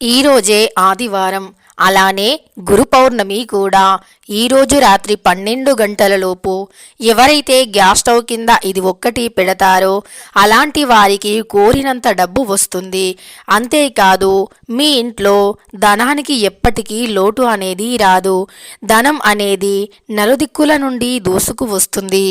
ఈరోజే ఆదివారం. అలానే గురు పౌర్ణమి కూడా. ఈరోజు రాత్రి పన్నెండు గంటలలోపు ఎవరైతే గ్యాస్ స్టవ్ కింద ఇది ఒక్కటి పెడతారో అలాంటి వారికి కోరినంత డబ్బు వస్తుంది. అంతేకాదు మీ ఇంట్లో ధనానికి ఎప్పటికీ లోటు అనేది రాదు. ధనం అనేది నలుదిక్కుల నుండి దూసుకు వస్తుంది.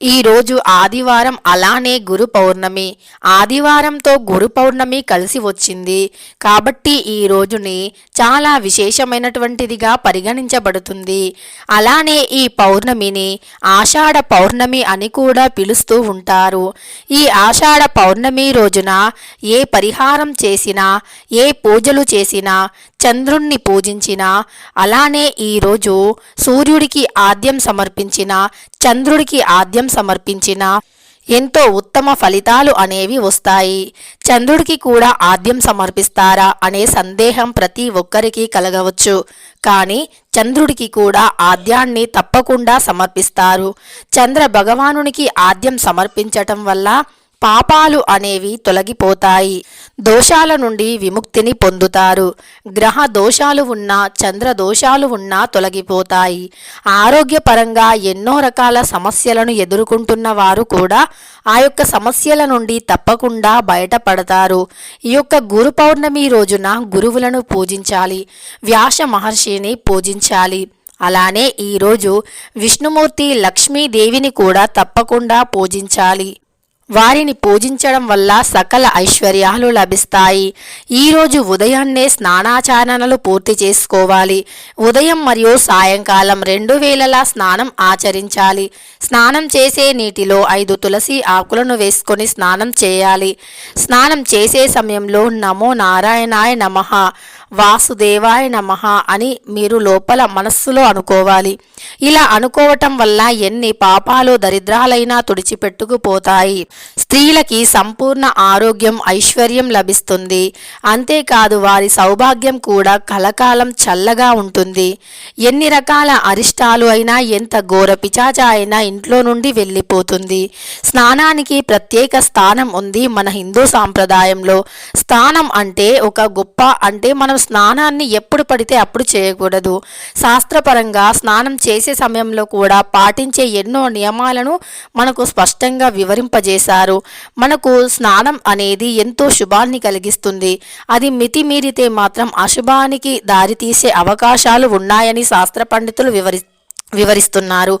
ఈరోజు ఆదివారం అలానే గురు పౌర్ణమి. ఆదివారంతో గురు పౌర్ణమి కలిసి వచ్చింది. కాబట్టి ఈ రోజుని చాలా విశేషమైనటువంటిదిగా పరిగణించబడుతుంది. అలానే ఈ పౌర్ణమిని ఆషాఢ పౌర్ణమి అని కూడా పిలుస్తూ ఉంటారు. ఈ ఆషాఢ పౌర్ణమి రోజున ఏ పరిహారం చేసినా ఏ పూజలు చేసినా చంద్రుణ్ణి పూజించిన అలానే ఈరోజు సూర్యుడికి ఆద్యం సమర్పించిన చంద్రుడికి ఆద్యం సమర్పించిన ఎంతో ఉత్తమ ఫలితాలు అనేవి వస్తాయి. చంద్రుడికి కూడా ఆద్యం సమర్పిస్తారా అనే సందేహం ప్రతి ఒక్కరికి కలగవచ్చు. కానీ చంద్రుడికి కూడా ఆద్యాన్ని తప్పకుండా సమర్పిస్తారు. చంద్ర భగవానునికి ఆద్యం సమర్పించటం వల్ల పాపాలు అనేవి తొలగిపోతాయి. దోషాల నుండి విముక్తిని పొందుతారు. గ్రహ దోషాలు ఉన్నా చంద్ర దోషాలు ఉన్నా తొలగిపోతాయి. ఆరోగ్యపరంగా ఎన్నో రకాల సమస్యలను ఎదుర్కొంటున్న వారు కూడా ఆ యొక్క సమస్యల నుండి తప్పకుండా బయటపడతారు. ఈ యొక్క గురు పౌర్ణమి రోజున గురువులను పూజించాలి. వ్యాస మహర్షిని పూజించాలి. అలానే ఈరోజు విష్ణుమూర్తి లక్ష్మీదేవిని కూడా తప్పకుండా పూజించాలి. వారిని పూజించడం వల్ల సకల ఐశ్వర్యాలు లభిస్తాయి. ఈరోజు ఉదయాన్నే స్నానాచరణలు పూర్తి చేసుకోవాలి. ఉదయం మరియు సాయంకాలం రెండు వేళలా స్నానం ఆచరించాలి. స్నానం చేసే నీటిలో ఐదు తులసి ఆకులను వేసుకొని స్నానం చేయాలి. స్నానం చేసే సమయంలో నమో నారాయణాయ నమః. వాసుదేవాయ నమః అని మీరు లోపల మనస్సులో అనుకోవాలి. ఇలా అనుకోవటం వల్ల ఎన్ని పాపాలు దరిద్రాలైనా తుడిచిపెట్టుకుపోతాయి. స్త్రీలకి సంపూర్ణ ఆరోగ్యం ఐశ్వర్యం లభిస్తుంది. అంతేకాదు వారి సౌభాగ్యం కూడా కలకాలం చల్లగా ఉంటుంది. ఎన్ని రకాల అరిష్టాలు అయినా ఎంత ఘోర పిచాచ అయినా ఇంట్లో నుండి వెళ్ళిపోతుంది. స్నానానికి ప్రత్యేక స్థానం ఉంది మన హిందూ సాంప్రదాయంలో. స్థానం అంటే ఒక గొప్ప అంటే మనం స్నానాన్ని ఎప్పుడు పడితే అప్పుడు చేయకూడదు. శాస్త్రపరంగా స్నానం చేసే సమయంలో కూడా పాటించే ఎన్నో నియమాలను మనకు స్పష్టంగా వివరింపజేశారు. మనకు స్నానం అనేది ఎంతో శుభాన్ని కలిగిస్తుంది. అది మితిమీరితే మాత్రం అశుభానికి దారితీసే అవకాశాలు ఉన్నాయని శాస్త్ర పండితులు వివరి వివరిస్తున్నారు.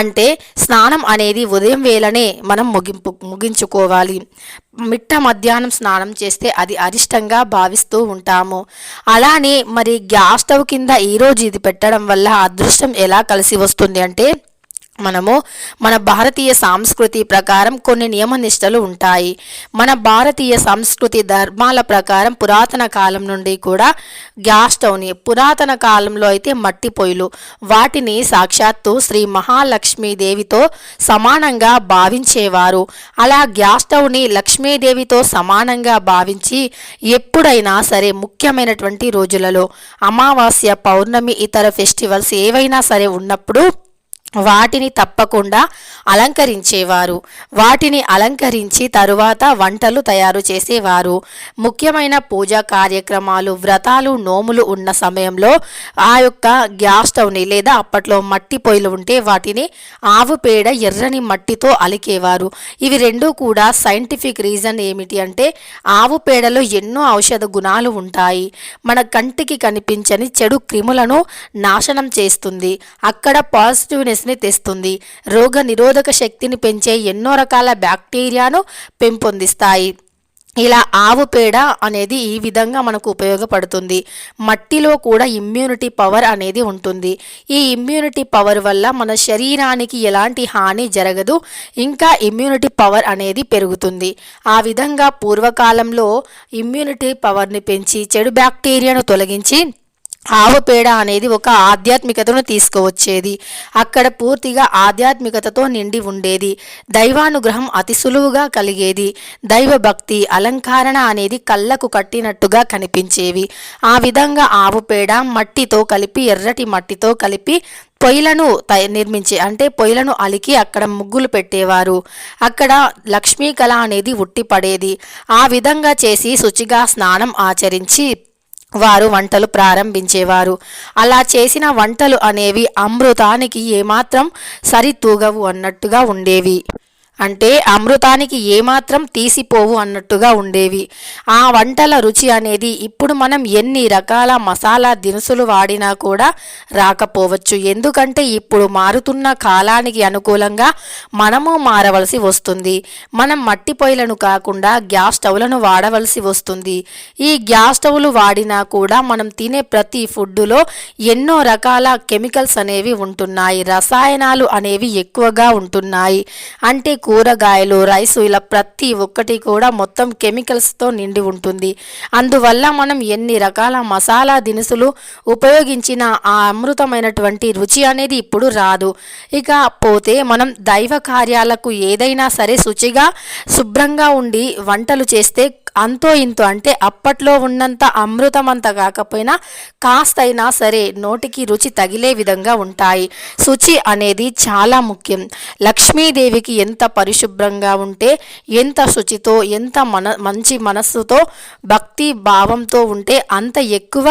అంటే స్నానం అనేది ఉదయం వేళనే మనం ముగింపు ముగించుకోవాలి. మిట్ట మధ్యాహ్నం స్నానం చేస్తే అది అరిష్టంగా భావిస్తూ ఉంటాము. అలానే మరి గ్యాస్ స్టవ్ కింద ఈరోజు ఇది పెట్టడం వల్ల అదృష్టం ఎలా కలిసి వస్తుంది అంటే మనము మన భారతీయ సంస్కృతి ప్రకారం కొన్ని నియమ నిష్టలు ఉంటాయి. మన భారతీయ సంస్కృతి ధర్మాల ప్రకారం పురాతన కాలం నుండి కూడా గ్యాస్ స్టవ్ని పురాతన కాలంలో అయితే మట్టి పొయ్యిలు వాటిని సాక్షాత్తు శ్రీ మహాలక్ష్మీదేవితో సమానంగా భావించేవారు. అలా గ్యాస్ స్టవ్ని లక్ష్మీదేవితో సమానంగా భావించి ఎప్పుడైనా సరే ముఖ్యమైనటువంటి రోజులలో అమావాస్య పౌర్ణమి ఇతర ఫెస్టివల్స్ ఏవైనా సరే ఉన్నప్పుడు వాటిని తప్పకుండా అలంకరించేవారు. వాటిని అలంకరించి తరువాత వంటలు తయారు చేసేవారు. ముఖ్యమైన పూజా కార్యక్రమాలు వ్రతాలు నోములు ఉన్న సమయంలో ఆ యొక్క గ్యాస్ స్టవ్ని లేదా అప్పట్లో మట్టి పొయ్యిలు ఉంటే వాటిని ఆవు పేడ ఎర్రని మట్టితో అలికేవారు. ఇవి రెండు కూడా సైంటిఫిక్ రీజన్ ఏమిటి అంటే ఆవు పేడలో ఎన్నో ఔషధ గుణాలు ఉంటాయి. మన కంటికి కనిపించని చెడు క్రిములను నాశనం చేస్తుంది. అక్కడ ని తెస్తుంది. రోగ నిరోధక శక్తిని పెంచే ఎన్నో రకాల బ్యాక్టీరియాను పెంపొందిస్తాయి. ఇలా ఆవు పేడ అనేది ఈ విధంగా మనకు ఉపయోగపడుతుంది. మట్టిలో కూడా ఇమ్యూనిటీ పవర్ అనేది ఉంటుంది. ఈ ఇమ్యూనిటీ పవర్ వల్ల మన శరీరానికి ఎలాంటి హాని జరగదు. ఇంకా ఇమ్యూనిటీ పవర్ అనేది పెరుగుతుంది. ఆ విధంగా పూర్వకాలంలో ఇమ్యూనిటీ పవర్ని పెంచి చెడు బ్యాక్టీరియాను తొలగించి ఆవు పేడ అనేది ఒక ఆధ్యాత్మికతను తీసుకువచ్చేది. అక్కడ పూర్తిగా ఆధ్యాత్మికతతో నిండి ఉండేది. దైవానుగ్రహం అతి సులువుగా కలిగేది. దైవ భక్తి అలంకరణ అనేది కళ్ళకు కట్టినట్టుగా కనిపించేవి. ఆ విధంగా ఆవు పేడ మట్టితో కలిపి ఎర్రటి మట్టితో కలిపి పొయ్యిలను నిర్మించే అంటే పొయ్యిలను అలికి అక్కడ ముగ్గులు పెట్టేవారు. అక్కడ లక్ష్మీ కళ అనేది ఉట్టిపడేది. ఆ విధంగా చేసి శుచిగా స్నానం ఆచరించి వారు వంటలు ప్రారంభించేవారు. అలా చేసిన వంటలు అనేవి అమృతానికి ఏమాత్రం సరితూగవు అన్నట్టుగా ఉండేవి. అంటే అమృతానికి ఏమాత్రం తీసిపోవు అన్నట్టుగా ఉండేవి. ఆ వంటల రుచి అనేది ఇప్పుడు మనం ఎన్ని రకాల మసాలా దినుసులు వాడినా కూడా రాకపోవచ్చు. ఎందుకంటే ఇప్పుడు మారుతున్న కాలానికి అనుకూలంగా మనము మారవలసి వస్తుంది. మనం మట్టి పొయ్యిలను కాకుండా గ్యాస్ స్టవ్లను వాడవలసి వస్తుంది. ఈ గ్యాస్ స్టవ్లు వాడినా కూడా మనం తినే ప్రతి ఫుడ్డులో ఎన్నో రకాల కెమికల్స్ అనేవి ఉంటున్నాయి. రసాయనాలు అనేవి ఎక్కువగా ఉంటున్నాయి. అంటే కూరగాయలు రైసు ఇలా ప్రతి ఒక్కటి కూడా మొత్తం కెమికల్స్తో నిండి ఉంటుంది. అందువల్ల మనం ఎన్ని రకాల మసాలా దినుసులు ఉపయోగించిన ఆ అమృతమైనటువంటి రుచి అనేది ఇప్పుడు రాదు. ఇక పోతే మనం దైవ కార్యాలకు ఏదైనా సరే శుచిగా శుభ్రంగా ఉండి వంటలు చేస్తే అంతో ఇంతో అంటే అప్పట్లో ఉన్నంత అమృతం కాకపోయినా కాస్తైనా సరే నోటికి రుచి తగిలే విధంగా ఉంటాయి. శుచి అనేది చాలా ముఖ్యం. లక్ష్మీదేవికి ఎంత పరిశుభ్రంగా ఉంటే ఎంత శుచితో ఎంత మన మంచి మనస్సుతో భక్తి భావంతో ఉంటే అంత ఎక్కువ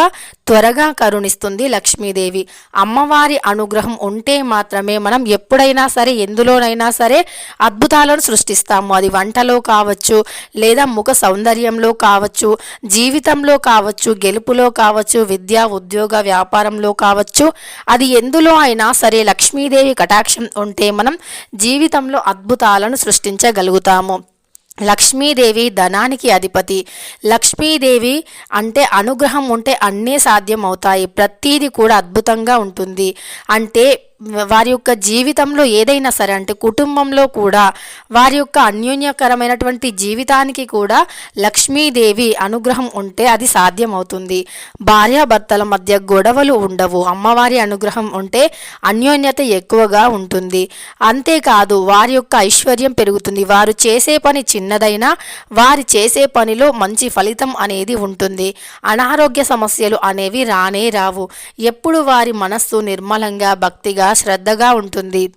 త్వరగా కరుణిస్తుంది లక్ష్మీదేవి. అమ్మవారి అనుగ్రహం ఉంటే మాత్రమే మనం ఎప్పుడైనా సరే ఎందులోనైనా సరే అద్భుతాలను సృష్టిస్తాము. అది వంటలో కావచ్చు లేదా ముఖ సౌందర్యంలో కావచ్చు జీవితంలో కావచ్చు గెలుపులో కావచ్చు విద్య ఉద్యోగ వ్యాపారంలో కావచ్చు. అది ఎందులో అయినా సరే లక్ష్మీదేవి కటాక్షం ఉంటే మనం జీవితంలో అద్భుతాలను సృష్టించగలుగుతాము. లక్ష్మీదేవి ధనానికి అధిపతి. లక్ష్మీదేవి అంటే అనుగ్రహం ఉంటే అన్నీ సాధ్యం అవుతాయి ప్రతీది కూడా అద్భుతంగా ఉంటుంది. అంటే వారి యొక్క జీవితంలో ఏదైనా సరే అంటే కుటుంబంలో కూడా వారి యొక్క అన్యోన్యకరమైనటువంటి జీవితానికి కూడా లక్ష్మీదేవి అనుగ్రహం ఉంటే అది సాధ్యమవుతుంది. భార్యాభర్తల మధ్య గొడవలు ఉండవు. అమ్మవారి అనుగ్రహం ఉంటే అన్యోన్యత ఎక్కువగా ఉంటుంది. అంతేకాదు వారి యొక్క ఐశ్వర్యం పెరుగుతుంది. వారు చేసే పని చిన్నదైనా వారి చేసే పనిలో మంచి ఫలితం అనేది ఉంటుంది. అనారోగ్య సమస్యలు అనేవి రానే రావు. ఎప్పుడు వారి మనస్సు నిర్మలంగా భక్తిగా శ్రద్ధగా ఉంటుంది.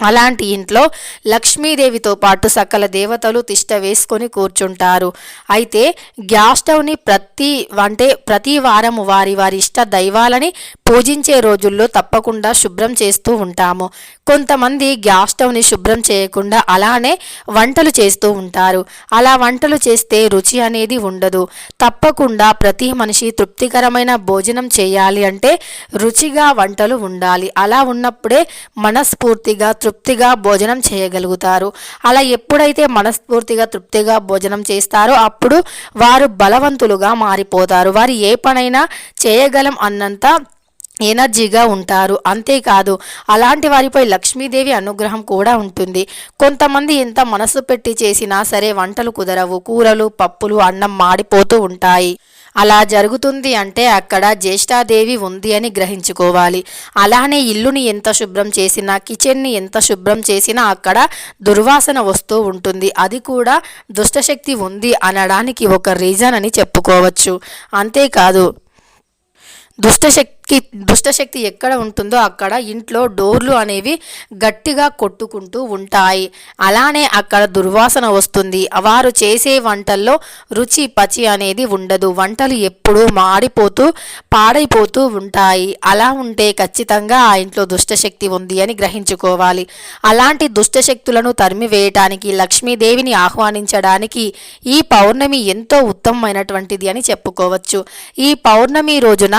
అలాంటి ఇంట్లో లక్ష్మీదేవితో పాటు సకల దేవతలు తిష్ట వేసుకొని కూర్చుంటారు. అయితే గ్యాస్ స్టవ్ని ప్రతి అంటే ప్రతి వారము వారి వారి ఇష్ట దైవాలని పూజించే రోజుల్లో తప్పకుండా శుభ్రం చేస్తూ ఉంటాము. కొంతమంది గ్యాస్ స్టవ్ని శుభ్రం చేయకుండా అలానే వంటలు చేస్తూ ఉంటారు. అలా వంటలు చేస్తే రుచి అనేది ఉండదు. తప్పకుండా ప్రతి మనిషి తృప్తికరమైన భోజనం చేయాలి అంటే రుచిగా వంటలు ఉండాలి. అలా ఉన్నప్పుడే మనస్ఫూర్తిగా తృప్తిగా భోజనం చేయగలుగుతారు. అలా ఎప్పుడైతే మనస్ఫూర్తిగా తృప్తిగా భోజనం చేస్తారో అప్పుడు వారు బలవంతులుగా మారిపోతారు. వారు ఏ పనైనా చేయగలం అన్నంత ఎనర్జీగా ఉంటారు. అంతేకాదు అలాంటి వారిపై లక్ష్మీదేవి అనుగ్రహం కూడా ఉంటుంది. కొంతమంది ఎంత మనసు పెట్టి చేసినా సరే వంటలు కుదరవు. కూరలు పప్పులు అన్నం మాడిపోతూ ఉంటాయి. అలా జరుగుతుంది అంటే అక్కడ జ్యేష్ఠాదేవి ఉంది అని గ్రహించుకోవాలి. అలానే ఇల్లుని ఎంత శుభ్రం చేసినా కిచెన్ని ఎంత శుభ్రం చేసినా అక్కడ దుర్వాసన వస్తూ ఉంటుంది. అది కూడా దుష్టశక్తి ఉంది అనడానికి ఒక రీజన్ అని చెప్పుకోవచ్చు. అంతేకాదు దుష్టశక్తి కి దుష్టశక్తి ఎక్కడ ఉంటుందో అక్కడ ఇంట్లో డోర్లు అనేవి గట్టిగా కొట్టుకుంటూ ఉంటాయి. అలానే అక్కడ దుర్వాసన వస్తుంది. వారు చేసే వంటల్లో రుచి పచి అనేది ఉండదు. వంటలు ఎప్పుడూ మాడిపోతూ పాడైపోతూ ఉంటాయి. అలా ఉంటే ఖచ్చితంగా ఆ ఇంట్లో దుష్టశక్తి ఉంది అని గ్రహించుకోవాలి. అలాంటి దుష్టశక్తులను తరిమివేయటానికి లక్ష్మీదేవిని ఆహ్వానించడానికి ఈ పౌర్ణమి ఎంతో ఉత్తమమైనటువంటిది అని చెప్పుకోవచ్చు. ఈ పౌర్ణమి రోజున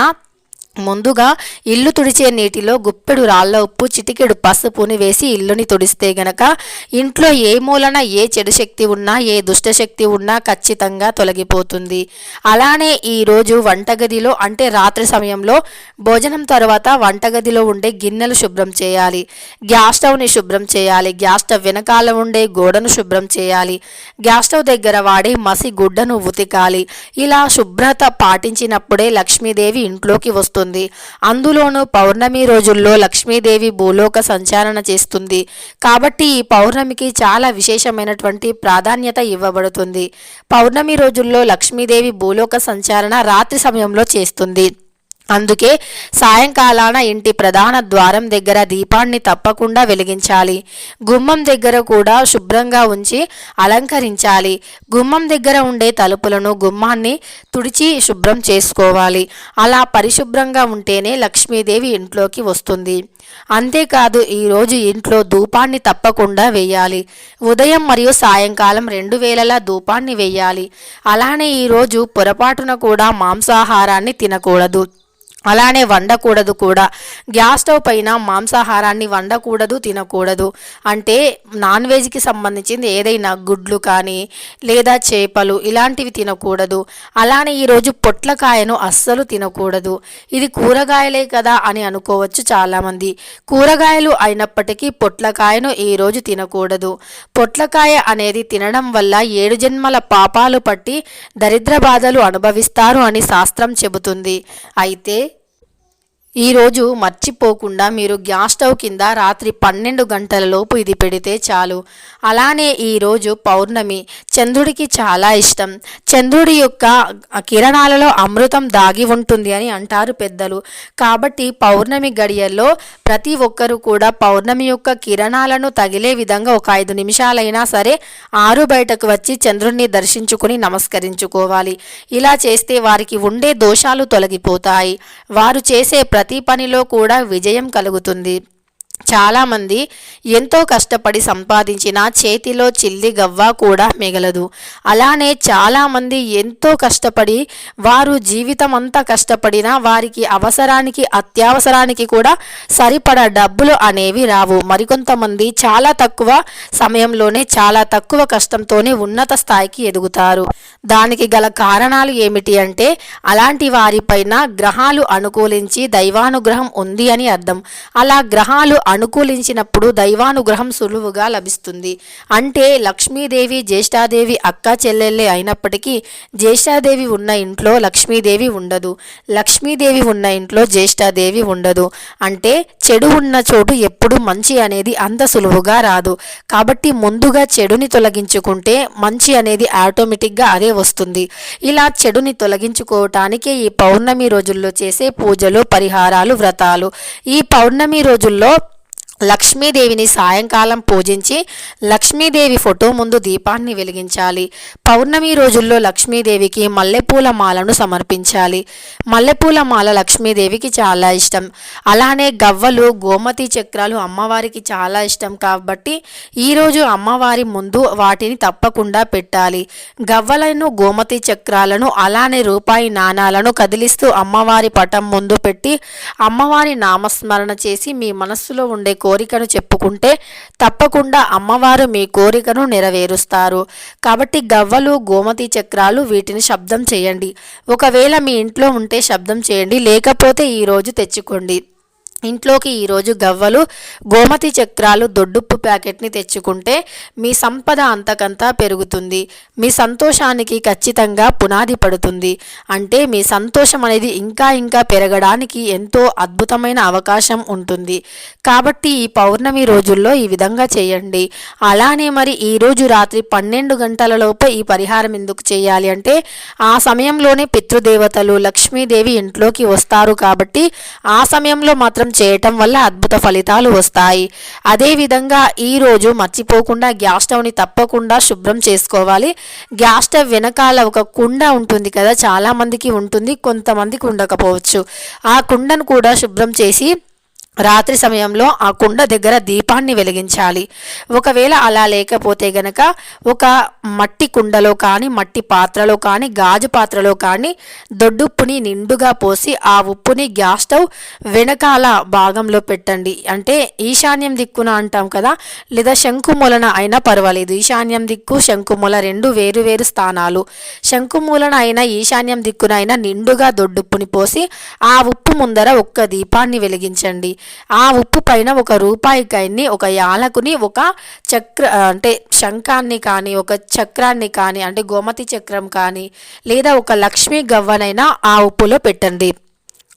ముందుగా ఇల్లు తుడిచే నీటిలో గుప్పెడు రాళ్ళ ఉప్పు చిటికెడు పసుపుని వేసి ఇల్లుని తుడిస్తే గనక ఇంట్లో ఏ మూలన ఏ చెడు శక్తి ఉన్నా ఏ దుష్ట శక్తి ఉన్నా ఖచ్చితంగా తొలగిపోతుంది. అలానే ఈరోజు వంటగదిలో అంటే రాత్రి సమయంలో భోజనం తర్వాత వంటగదిలో ఉండే గిన్నెలు శుభ్రం చేయాలి. గ్యాస్ స్టవ్ని శుభ్రం చేయాలి. గ్యాస్ స్టవ్ వెనకాల ఉండే గోడను శుభ్రం చేయాలి. గ్యాస్ స్టవ్ దగ్గర వాడే మసి గుడ్డను ఉతికాలి. ఇలా శుభ్రత పాటించినప్పుడే లక్ష్మీదేవి ఇంట్లోకి వస్తుంది. ఉంటుంది అందులోనూ పౌర్ణమి రోజుల్లో లక్ష్మీదేవి భూలోక సంచారణ చేస్తుంది. కాబట్టి ఈ పౌర్ణమికి చాలా విశేషమైనటువంటి ప్రాధాన్యత ఇవ్వబడుతుంది. పౌర్ణమి రోజుల్లో లక్ష్మీదేవి భూలోక సంచారణ రాత్రి సమయంలో చేస్తుంది. అందుకే సాయంకాలాన ఇంటి ప్రధాన ద్వారం దగ్గర దీపాన్ని తప్పకుండా వెలిగించాలి. గుమ్మం దగ్గర కూడా శుభ్రంగా ఉంచి అలంకరించాలి. గుమ్మం దగ్గర ఉండే తలుపులను గుమ్మాన్ని తుడిచి శుభ్రం చేసుకోవాలి. అలా పరిశుభ్రంగా ఉంటేనే లక్ష్మీదేవి ఇంట్లోకి వస్తుంది. అంతేకాదు ఈరోజు ఇంట్లో ధూపాన్ని తప్పకుండా వేయాలి. ఉదయం మరియు సాయంకాలం రెండు వేలలా ధూపాన్ని వేయాలి. అలానే ఈరోజు పొరపాటున కూడా మాంసాహారాన్ని తినకూడదు. అలానే వండకూడదు కూడా. గ్యాస్ స్టవ్ పైన మాంసాహారాన్ని వండకూడదు తినకూడదు. అంటే నాన్ వెజ్కి సంబంధించింది ఏదైనా గుడ్లు కానీ లేదా చేపలు ఇలాంటివి తినకూడదు. అలానే ఈరోజు పొట్లకాయను అస్సలు తినకూడదు. ఇది కూరగాయలే కదా అని అనుకోవచ్చు చాలామంది. కూరగాయలు అయినప్పటికీ పొట్లకాయను ఈరోజు తినకూడదు. పొట్లకాయ అనేది తినడం వల్ల ఏడు జన్మల పాపాలు పట్టి దరిద్ర బాధలు అనుభవిస్తారు అని శాస్త్రం చెబుతుంది. అయితే ఈరోజు మర్చిపోకుండా మీరు గ్యాస్ స్టవ్ కింద రాత్రి పన్నెండు గంటల లోపు ఇది పెడితే చాలు. అలానే ఈరోజు పౌర్ణమి. చంద్రుడికి చాలా ఇష్టం. చంద్రుడి యొక్క కిరణాలలో అమృతం దాగి ఉంటుంది అని అంటారు పెద్దలు. కాబట్టి పౌర్ణమి గడియల్లో ప్రతి ఒక్కరూ కూడా పౌర్ణమి యొక్క కిరణాలను తగిలే విధంగా ఒక ఐదు నిమిషాలైనా సరే ఆరు బయటకు వచ్చి చంద్రుడిని దర్శించుకుని నమస్కరించుకోవాలి. ఇలా చేస్తే వారికి ఉండే దోషాలు తొలగిపోతాయి. వారు చేసే ప్రతి ప్రతి పనిలో కూడా విజయం కలుగుతుంది. చాలామంది ఎంతో కష్టపడి సంపాదించిన చేతిలో చిల్లి గవ్వ కూడా మిగలదు. అలానే చాలామంది ఎంతో కష్టపడి వారు జీవితం అంతా కష్టపడినా వారికి అవసరానికి అత్యవసరానికి కూడా సరిపడ డబ్బులు అనేవి రావు. మరికొంతమంది చాలా తక్కువ సమయంలోనే చాలా తక్కువ కష్టంతోనే ఉన్నత స్థాయికి ఎదుగుతారు. దానికి గల కారణాలు ఏమిటి అంటే అలాంటి వారిపైన గ్రహాలు అనుకూలించి దైవానుగ్రహం ఉంది అని అర్థం. అలా గ్రహాలు అనుకూలించినప్పుడు దైవానుగ్రహం సులువుగా లభిస్తుంది. అంటే లక్ష్మీదేవి జ్యేష్ఠాదేవి అక్క చెల్లెళ్ళే అయినప్పటికీ జ్యేష్ఠాదేవి ఉన్న ఇంట్లో లక్ష్మీదేవి ఉండదు. లక్ష్మీదేవి ఉన్న ఇంట్లో జ్యేష్ఠాదేవి ఉండదు. అంటే చెడు ఉన్న చోటు ఎప్పుడు మంచి అనేది అంత సులువుగా రాదు. కాబట్టి ముందుగా చెడుని తొలగించుకుంటే మంచి అనేది ఆటోమేటిక్గా అదే వస్తుంది. ఇలా చెడుని తొలగించుకోవటానికే ఈ పౌర్ణమి రోజుల్లో చేసే పూజలు పరిహారాలు వ్రతాలు. ఈ పౌర్ణమి రోజుల్లో లక్ష్మీదేవిని సాయంకాలం పూజించి లక్ష్మీదేవి ఫోటో ముందు దీపాన్ని వెలిగించాలి. పౌర్ణమి రోజుల్లో లక్ష్మీదేవికి మల్లెపూల మాలను సమర్పించాలి. మల్లెపూల మాల లక్ష్మీదేవికి చాలా ఇష్టం. అలానే గవ్వలు గోమతి చక్రాలు అమ్మవారికి చాలా ఇష్టం కాబట్టి ఈరోజు అమ్మవారి ముందు వాటిని తప్పకుండా పెట్టాలి. గవ్వలను గోమతి చక్రాలను అలానే రూపాయి నాణాలను కదిలిస్తూ అమ్మవారి పటం ముందు పెట్టి అమ్మవారి నామస్మరణ చేసి మీ మనస్సులో ఉండే కోరికను చెప్పుకుంటే తప్పకుండా అమ్మవారు మీ కోరికను నెరవేరుస్తారు. కాబట్టి గవ్వలు గోమతి చక్రాలు వీటిని శబ్దం చేయండి. ఒకవేళ మీ ఇంట్లో ఉంటే శబ్దం చేయండి. లేకపోతే ఈరోజు తెచ్చుకోండి. ఇంట్లోకి ఈరోజు గవ్వలు గోమతి చక్రాలు దొడ్డుప్పు ప్యాకెట్ని తెచ్చుకుంటే మీ సంపద అంతకంతా పెరుగుతుంది. మీ సంతోషానికి ఖచ్చితంగా పునాది పడుతుంది. అంటే మీ సంతోషం అనేది ఇంకా ఇంకా పెరగడానికి ఎంతో అద్భుతమైన అవకాశం ఉంటుంది. కాబట్టి ఈ పౌర్ణమి రోజుల్లో ఈ విధంగా చేయండి. అలానే మరి ఈరోజు రాత్రి పన్నెండు గంటలలోపు ఈ పరిహారం ఎందుకు చేయాలి అంటే ఆ సమయంలోనే పితృదేవతలు లక్ష్మీదేవి ఇంట్లోకి వస్తారు కాబట్టి ఆ సమయంలో మాత్రం చేయటం వల్ల అద్భుత ఫలితాలు వస్తాయి. అదేవిధంగా ఈరోజు మర్చిపోకుండా గ్యాస్ స్టవ్ని తప్పకుండా శుభ్రం చేసుకోవాలి. గ్యాస్ స్టవ్ వెనకాల ఒక కుండ ఉంటుంది కదా చాలామందికి ఉంటుంది కొంతమందికి ఉండకపోవచ్చు. ఆ కుండను కూడా శుభ్రం చేసి రాత్రి సమయంలో ఆ కుండ దగ్గర దీపాన్ని వెలిగించాలి. ఒకవేళ అలా లేకపోతే గనక ఒక మట్టి కుండలో కానీ మట్టి పాత్రలో కానీ గాజు పాత్రలో కానీ దొడ్డుప్పుని నిండుగా పోసి ఆ ఉప్పుని గ్యాస్ స్టవ్ వెనకాల భాగంలో పెట్టండి. అంటే ఈశాన్యం దిక్కున అంటాం కదా లేదా శంకుమూలన అయినా పర్వాలేదు. ఈశాన్యం దిక్కు శంకుమూల రెండు వేరు వేరు స్థానాలు. శంకుమూలన అయినా ఈశాన్యం దిక్కున అయినా నిండుగా దొడ్డుప్పుని పోసి ఆ ఉప్పు ముందర ఒక్క దీపాన్ని వెలిగించండి. ఆ ఉప్పు పైన ఒక రూపాయి కాయన్ని ఒక యాలకుని ఒక చక్ర అంటే శంఖాన్ని కానీ ఒక చక్రాన్ని కానీ అంటే గోమతి చక్రం కానీ లేదా ఒక లక్ష్మీ గవ్వనైనా ఆ ఉప్పులో పెట్టండి.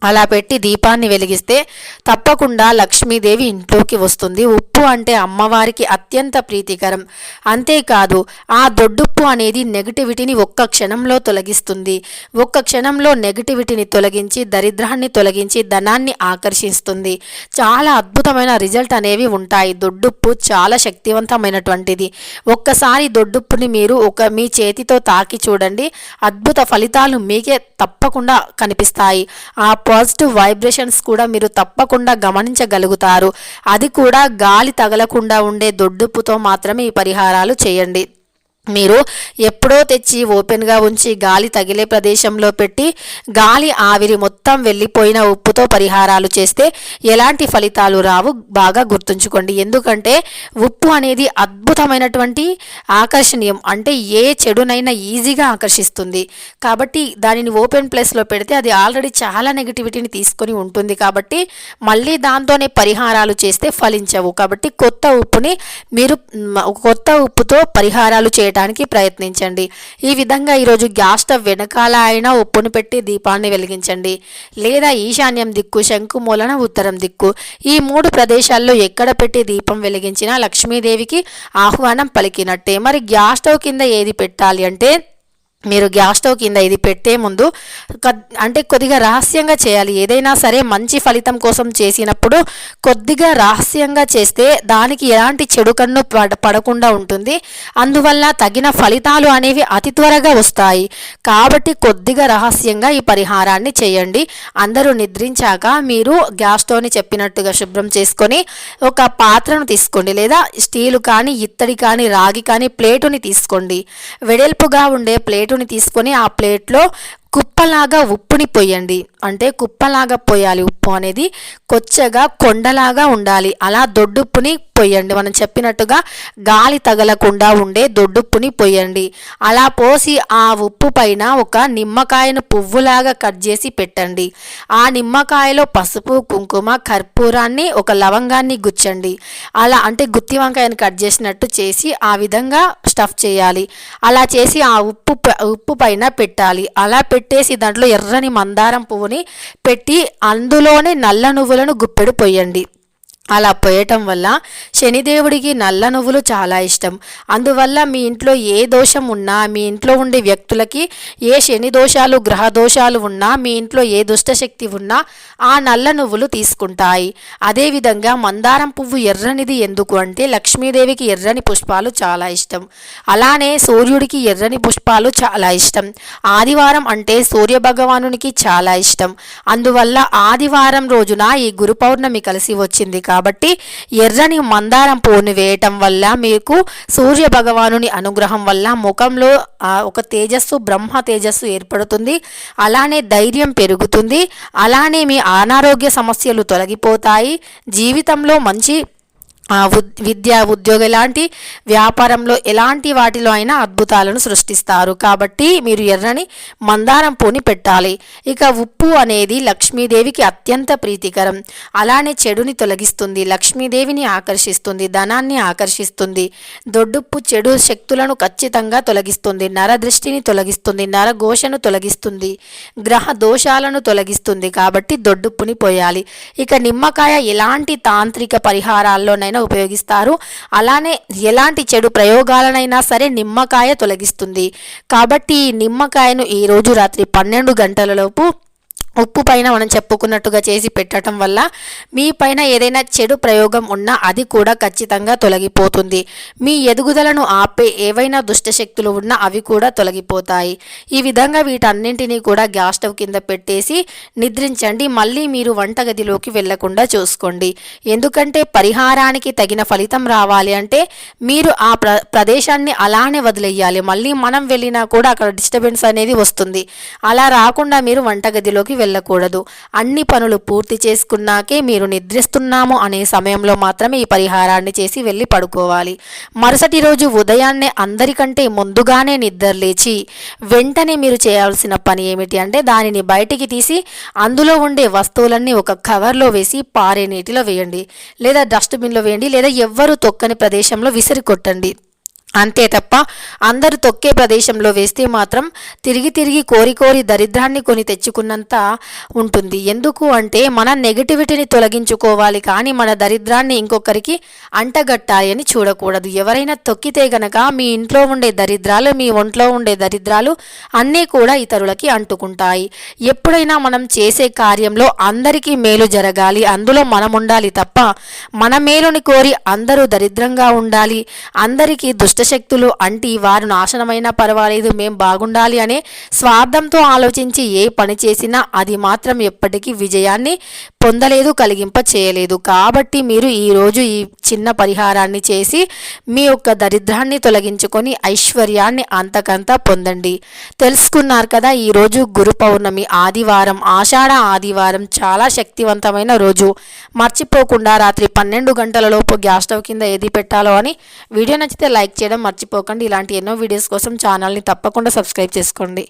అలా పెట్టి దీపాన్ని వెలిగిస్తే తప్పకుండా లక్ష్మీదేవి ఇంట్లోకి వస్తుంది. ఉప్పు అంటే అమ్మవారికి అత్యంత ప్రీతికరం. అంతేకాదు ఆ దొడ్డుప్పు అనేది నెగటివిటీని ఒక్క క్షణంలో తొలగిస్తుంది. ఒక్క క్షణంలో నెగిటివిటీని తొలగించి దరిద్రాన్ని తొలగించి ధనాన్ని ఆకర్షిస్తుంది. చాలా అద్భుతమైన రిజల్ట్ అనేవి ఉంటాయి. దొడ్డుప్పు చాలా శక్తివంతమైనటువంటిది. ఒక్కసారి దొడ్డుప్పుని మీరు ఒక మీ చేతితో తాకి చూడండి. అద్భుత ఫలితాలు మీకే తప్పకుండా కనిపిస్తాయి. ఆ పాజిటివ్ వైబ్రేషన్స్ కూడా మీరు తప్పకుండా గమనించగలుగుతారు. అది కూడా గాలి తగలకుండా ఉండే దొడ్డుప్పుతో మాత్రమే ఈ పరిహారాలు చేయండి. మీరు ఎప్పుడో తెచ్చి ఓపెన్గా ఉంచి గాలి తగిలే ప్రదేశంలో పెట్టి గాలి ఆవిరి మొత్తం వెళ్ళిపోయిన ఉప్పుతో పరిహారాలు చేస్తే ఎలాంటి ఫలితాలు రావు బాగా గుర్తుంచుకోండి. ఎందుకంటే ఉప్పు అనేది అద్భుతమైనటువంటి ఆకర్షణీయం. అంటే ఏ చెడునైనా ఈజీగా ఆకర్షిస్తుంది. కాబట్టి దానిని ఓపెన్ ప్లేస్లో పెడితే అది ఆల్రెడీ చాలా నెగిటివిటీని తీసుకొని ఉంటుంది. కాబట్టి మళ్ళీ దాంతోనే పరిహారాలు చేస్తే ఫలించవు. కాబట్టి కొత్త ఉప్పుని మీరు కొత్త ఉప్పుతో పరిహారాలు చేయడానికి ప్రయత్నించండి. ఈ విధంగా ఈరోజు గ్యాస్ స్టవ్ వెనకాల అయినా ఉప్పును పెట్టి దీపాన్ని వెలిగించండి. లేదా ఈశాన్యం దిక్కు శంకు మూలన ఉత్తరం దిక్కు. ఈ మూడు ప్రదేశాల్లో ఎక్కడ పెట్టి దీపం వెలిగించినా లక్ష్మీదేవికి ఆహ్వానం పలికినట్టే. మరి గ్యాస్ స్టవ్ కింద ఏది పెట్టాలి అంటే మీరు గ్యాస్ స్టవ్ కింద ఇది పెట్టే ముందు అంటే కొద్దిగా రహస్యంగా చేయాలి. ఏదైనా సరే మంచి ఫలితం కోసం చేసినప్పుడు కొద్దిగా రహస్యంగా చేస్తే దానికి ఎలాంటి చెడు కన్ను పడ పడకుండా ఉంటుంది. అందువల్ల తగిన ఫలితాలు అనేవి అతి త్వరగా వస్తాయి. కాబట్టి కొద్దిగా రహస్యంగా ఈ పరిహారాన్ని చేయండి. అందరూ నిద్రించాక మీరు గ్యాస్ స్టవ్ని చెప్పినట్టుగా శుభ్రం చేసుకొని ఒక పాత్రను తీసుకోండి. లేదా స్టీలు కానీ ఇత్తడి కానీ రాగి కానీ ప్లేటుని తీసుకోండి. వెడల్పుగా ఉండే ప్లేట్ ప్లేటుని తీసుకొని ఆ ప్లేట్లో కుప్పలాగా ఉప్పుని పొయ్యండి. అంటే కుప్పలాగా పోయాలి ఉప్పు అనేది కొచ్చగా కొండలాగా ఉండాలి. అలా దొడ్డుప్పుని పొయ్యండి. మనం చెప్పినట్టుగా గాలి తగలకుండా ఉండే దొడ్డుప్పుని పొయ్యండి. అలా పోసి ఆ ఉప్పు పైన ఒక నిమ్మకాయను పువ్వులాగా కట్ చేసి పెట్టండి. ఆ నిమ్మకాయలో పసుపు కుంకుమ కర్పూరాన్ని ఒక లవంగాన్ని గుచ్చండి అలా అంటే గుత్తి వంకాయని కట్ చేసినట్టు చేసి ఆ విధంగా స్టఫ్ చేయాలి. అలా చేసి ఆ ఉప్పు ఉప్పు పైన పెట్టాలి. అలా పెట్టేసి దాంట్లో ఎర్రని మందారం తీసుకొని పెట్టి అందులోనే నల్ల నువ్వులను గుప్పెడు పొయ్యండి. అలా పోయటం వల్ల శనిదేవుడికి నల్ల నువ్వులు చాలా ఇష్టం. అందువల్ల మీ ఇంట్లో ఏ దోషం ఉన్నా మీ ఇంట్లో ఉండే వ్యక్తులకి ఏ శని దోషాలు గ్రహ దోషాలు ఉన్నా మీ ఇంట్లో ఏ దుష్టశక్తి ఉన్నా ఆ నల్ల నువ్వులు తీసుకుంటాయి. అదేవిధంగా మందారం పువ్వు ఎర్రనిది ఎందుకు అంటే లక్ష్మీదేవికి ఎర్రని పుష్పాలు చాలా ఇష్టం. అలానే సూర్యుడికి ఎర్రని పుష్పాలు చాలా ఇష్టం. ఆదివారం అంటే సూర్య భగవానునికి చాలా ఇష్టం. అందువల్ల ఆదివారం రోజున ఈ గురు పౌర్ణమి కలిసి వచ్చింది కాబట్టి కాబట్టి ఎర్రని మందారం పువ్వుని వేయటం వల్ల మీకు సూర్య భగవానుని అనుగ్రహం వల్ల ముఖంలో ఒక తేజస్సు బ్రహ్మ తేజస్సు ఏర్పడుతుంది. అలానే ధైర్యం పెరుగుతుంది. అలానే మీ అనారోగ్య సమస్యలు తొలగిపోతాయి. జీవితంలో మంచి విద్య ఉద్యోగం ఎలాంటి వ్యాపారంలో ఎలాంటి వాటిలో అయినా అద్భుతాలను సృష్టిస్తారు. కాబట్టి మీరు ఎర్రని మందారం పూని పెట్టాలి. ఇక ఉప్పు అనేది లక్ష్మీదేవికి అత్యంత ప్రీతికరం. అలానే చెడుని తొలగిస్తుంది. లక్ష్మీదేవిని ఆకర్షిస్తుంది. ధనాన్ని ఆకర్షిస్తుంది. దొడ్డుప్పు చెడు శక్తులను ఖచ్చితంగా తొలగిస్తుంది. నర దృష్టిని తొలగిస్తుంది. నరఘోషను తొలగిస్తుంది. గ్రహ దోషాలను తొలగిస్తుంది. కాబట్టి దొడ్డుప్పుని పోయాలి. ఇక నిమ్మకాయ ఎలాంటి తాంత్రిక పరిహారాల్లోనైనా ఉపయోగిస్తారు. అలానే ఎలాంటి చెడు ప్రయోగాలనైనా సరే నిమ్మకాయ తొలగిస్తుంది. కాబట్టి ఈ నిమ్మకాయను ఈ రోజు రాత్రి పన్నెండు గంటలలోపు ఉప్పు పైన మనం చెప్పుకున్నట్టుగా చేసి పెట్టడం వల్ల మీ పైన ఏదైనా చెడు ప్రయోగం ఉన్నా అది కూడా ఖచ్చితంగా తొలగిపోతుంది. మీ ఎదుగుదలను ఆపే ఏవైనా దుష్టశక్తులు ఉన్నా అవి కూడా తొలగిపోతాయి. ఈ విధంగా వీటన్నింటినీ కూడా గ్యాస్ స్టవ్ కింద పెట్టేసి నిద్రించండి. మళ్ళీ మీరు వంటగదిలోకి వెళ్ళకుండా చూసుకోండి. ఎందుకంటే పరిహారానికి తగిన ఫలితం రావాలి అంటే మీరు ఆ ప్ర ప్రదేశాన్ని అలానే వదిలేయాలి. మళ్ళీ మనం వెళ్ళినా కూడా అక్కడ డిస్టర్బెన్స్ అనేది వస్తుంది. అలా రాకుండా మీరు వంటగదిలోకి వెళ్ళకూడదు. అన్ని పనులు పూర్తి చేసుకున్నాకే మీరు నిద్రిస్తున్నాము అనే సమయంలో మాత్రమే ఈ పరిహారాన్ని చేసి వెళ్ళి పడుకోవాలి. మరుసటి రోజు ఉదయాన్నే అందరికంటే ముందుగానే నిద్ర లేచి వెంటనే మీరు చేయాల్సిన పని ఏమిటి అంటే దానిని బయటికి తీసి అందులో ఉండే వస్తువులన్నీ ఒక కవర్లో వేసి పారే నీటిలో వేయండి. లేదా డస్ట్బిన్లో వేయండి. లేదా ఎవ్వరూ తొక్కని ప్రదేశంలో విసిరి కొట్టండి అంతే తప్ప అందరూ తొక్కే ప్రదేశంలో వేస్తే మాత్రం తిరిగి తిరిగి కోరి కోరి దరిద్రాన్ని కొని తెచ్చుకున్నంత ఉంటుంది. ఎందుకు అంటే మన నెగటివిటీని తొలగించుకోవాలి కానీ మన దరిద్రాన్ని ఇంకొకరికి అంటగట్టాలి అని చూడకూడదు. ఎవరైనా తొక్కితే గనక మీ ఇంట్లో ఉండే దరిద్రాలు మీ ఒంట్లో ఉండే దరిద్రాలు అన్నీ కూడా ఇతరులకి అంటుకుంటాయి. ఎప్పుడైనా మనం చేసే కార్యంలో అందరికీ మేలు జరగాలి. అందులో మనం ఉండాలి తప్ప మన మేలుని కోరి అందరూ దరిద్రంగా ఉండాలి. అందరికీ దుష్టశక్తులు అంటి వారు నాశనమైనా పర్వాలేదు మేం బాగుండాలి అనే స్వార్థంతో ఆలోచించి ఏ పని చేసినా అది మాత్రం ఎప్పటికీ విజయాన్ని పొందలేదు కలిగింప చేయలేదు. కాబట్టి మీరు ఈరోజు ఈ చిన్న పరిహారాన్ని చేసి మీ యొక్క దరిద్రాన్ని తొలగించుకొని ఐశ్వర్యాన్ని అంతకంతా పొందండి. తెలుసుకున్నారు కదా ఈరోజు గురు పౌర్ణమి ఆదివారం ఆషాఢ ఆదివారం చాలా శక్తివంతమైన రోజు. మర్చిపోకుండా రాత్రి పన్నెండు గంటలలోపు గ్యాస్ స్టవ్ కింద ఏది పెట్టాలో అని వీడియో నచ్చితే లైక్ చేయడం మర్చిపోకండి. ఇలాంటి ఎన్నో వీడియోస్ కోసం ఛానల్ని తప్పకుండా సబ్స్క్రైబ్ చేసుకోండి.